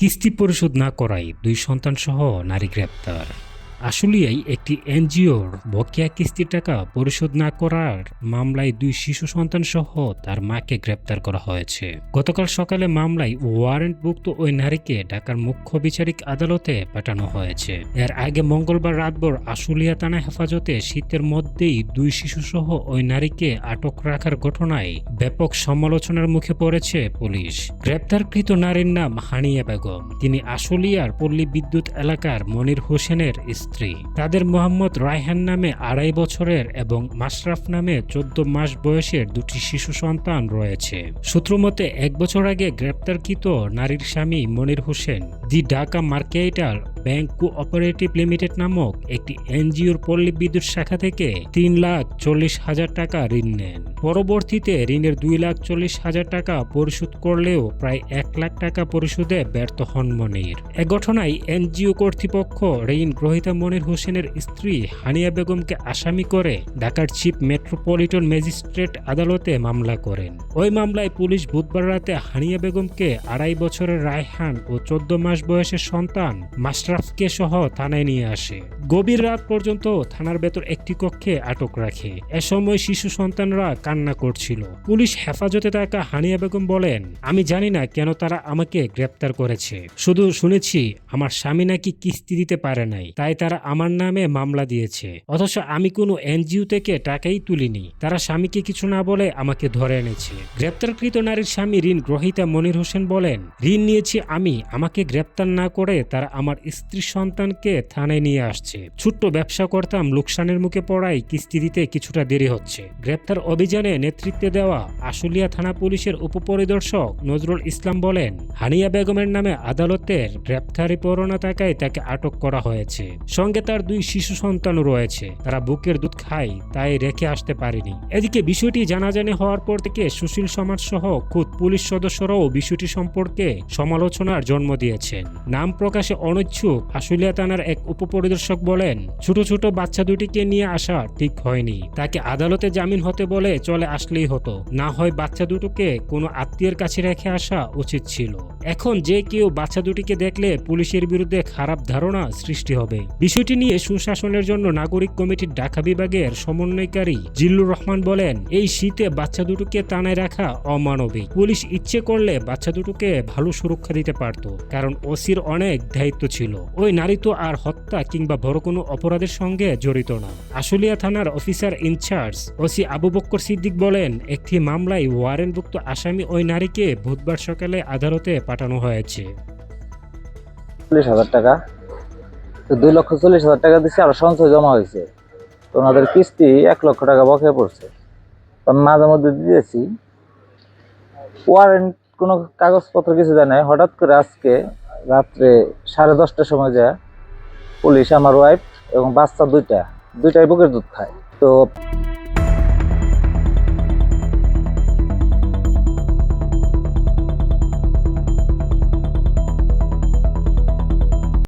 কিস্তি পরিশোধ না করায় দুই সন্তানসহ নারী গ্রেপ্তার। আশুলিয়ায় একটি এনজিওর বকেয়া কিস্তির টাকা পরিশোধ না করার মামলায় দুই শিশু সন্তান সহ তার মাকে গ্রেপ্তার করা হয়েছে। গতকাল সকালে মামলায় ওয়ারেন্টভুক্ত ওই নারীকে ঢাকার মুখ্য বিচারিক আদালতে পাঠানো হয়েছে। এর আগে মঙ্গলবার রাতভর আশুলিয়া থানা হেফাজতে শীতের মধ্যেই দুই শিশু সহ ওই নারীকে আটক রাখার ঘটনায় ব্যাপক সমালোচনার মুখে পড়েছে পুলিশ। গ্রেপ্তারকৃত নারীর নাম হানিয়া বেগম। তিনি আশুলিয়ার পল্লী বিদ্যুৎ এলাকার মনির হোসেনের স্ত্রী। তাদের মোহাম্মদ রায়হান নামে আড়াই বছরের এবং মাশরাফ নামে চোদ্দ মাস বয়সের দুটি শিশু সন্তান রয়েছে। সূত্রমতে, এক বছর আগে গ্রেপ্তারকৃত নারীর স্বামী Monir Hossain the Dhaka marketer bank cooperative limited নামক একটি এনজিওর পল্লী বিদ্যুৎ শাখা থেকে তিন লাখ চল্লিশ হাজার টাকা ঋণ নেন। পরবর্তীতে ঋণের দুই লাখ চল্লিশ হাজার টাকা পরিশোধ করলেও প্রায় এক লাখ টাকা পরিশোধে ব্যর্থ হন মনির। এ ঘটনায় এনজিও কর্তৃপক্ষ ঋণ গ্রহীতা মনির হোসেনের স্ত্রী হানিয়া বেগমকে আসামি করে ঢাকার চিফ মেট্রোপলিটন ম্যাজিস্ট্রেট আদালতে মামলা করেন। ওই মামলায় পুলিশ বুধবার রাতে হানিয়া বেগমকে আড়াই বছরের রায়হান ও চোদ্দ মাস বয়সের সন্তান মাশরাফকে সহ থানায় নিয়ে আসে। গভীর রাত পর্যন্ত থানার ভেতর একটি কক্ষে আটক রাখে। এ সময় শিশু সন্তানরা কান্না করছিল। পুলিশ হেফাজতে থাকা হানিয়া বেগম বলেন, আমি জানি না কেন তারা আমাকে গ্রেপ্তার করেছে। শুধু শুনেছি আমার স্বামী নাকি কিস্তি দিতে পারে নাই, তাই তারা আমার নামে মামলা দিয়েছে। অথচ আমি কোনো এনজিও থেকে টাকাই তুলিনি। তারা স্বামীকে কিছু না বলে আমাকে ধরে এনেছে। গ্রেপ্তারকৃত নারীর স্বামী ঋণ গ্রহীতা মনির হোসেন বলেন, ঋণ নিয়েছি আমি। আমাকে গ্রেপ্তার না করে তারা আমার স্ত্রী সন্তানকে থানায় নিয়ে আসছে। ছোট্ট ব্যবসা করতাম লোকসানের মুখে পড়ায় কিস্তি দিতে কিছুটা দেরি হচ্ছে। গ্রেপ্তার অভিযানে নেতৃত্বে দেওয়া আশুলিয়া থানা পুলিশের উপপরিদর্শক নজরুল ইসলাম বলেন, হানিয়া বেগমের নামে আদালতের গ্রেপ্তারি পরোনা থাকায় তাকে আটক করা হয়েছে। সঙ্গে তার দুই শিশু সন্তানও রয়েছে। তারা বুকের দুধ খায়, তাই রেখে আসতে পারেনি। এদিকে বিষয়টি জানাজানি হওয়ার পর থেকে সুশীল সমাজ সহ খুদ পুলিশ সদস্যরাও বিষয়টি সম্পর্কে সমালোচনার জন্ম দিয়েছেন। নাম প্রকাশে অনিচ্ছুক আশুলিয়া থানার এক উপপরিদর্শক বলেন, ছোট ছোট বাচ্চা দুটিকে নিয়ে আসা ঠিক হয়নি। তাকে আদালতে জামিন হতে বলে চলে আসলেই হতো। না হয় বাচ্চা দুটোকে কোনো আত্মীয়ের কাছে রেখে আসা উচিত ছিল। এখন যে কেউ বাচ্চা দুটিকে দেখলে পুলিশের বিরুদ্ধে খারাপ ধারণা সৃষ্টি হবে। বিষয়টি নিয়ে সুশাসনের জন্য নাগরিক কমিটির ঢাকা বিভাগের সমন্বয়কারী জিল্লুর রহমান বলেন, এই শীতে বাচ্চা দুটোকে টানায় রাখা অমানবিক। পুলিশ ইচ্ছে করলে বাচ্চা দুটোকে ভালো সুরক্ষা দিতে পারত, কারণ ওসির অনেক দায়িত্ব ছিল। ওই নারী তো আর হত্যা কিংবা বড় কোনো অপরাধের সঙ্গে জড়িত না। আশুলিয়া থানার officer in charge OC Abu Bakkar Siddique বলেন, একটি মামলায় ওয়ারেন্টভুক্ত আসামি ওই নারীকে বুধবার সকালে আদালতে পাঠানো হয়েছে। চল্লিশ হাজার টাকা। তো দুই লক্ষ চল্লিশ হাজার টাকা দিচ্ছে আর সঞ্চয় জমা হয়েছে। তো ওনাদের কিস্তি এক লক্ষ টাকা বকে পড়ছে। তো আমি মাঝে মধ্যে দিয়েছি। ওয়ারেন্ট কোনো কাগজপত্র কিছু দেয় নাই। হঠাৎ করে আজকে রাত্রে সাড়ে দশটার সময় যায়, পুলিশ আমার ওয়াইফ এবং বাচ্চা দুইটা, দুইটাই বুকের দুধ খায়। তো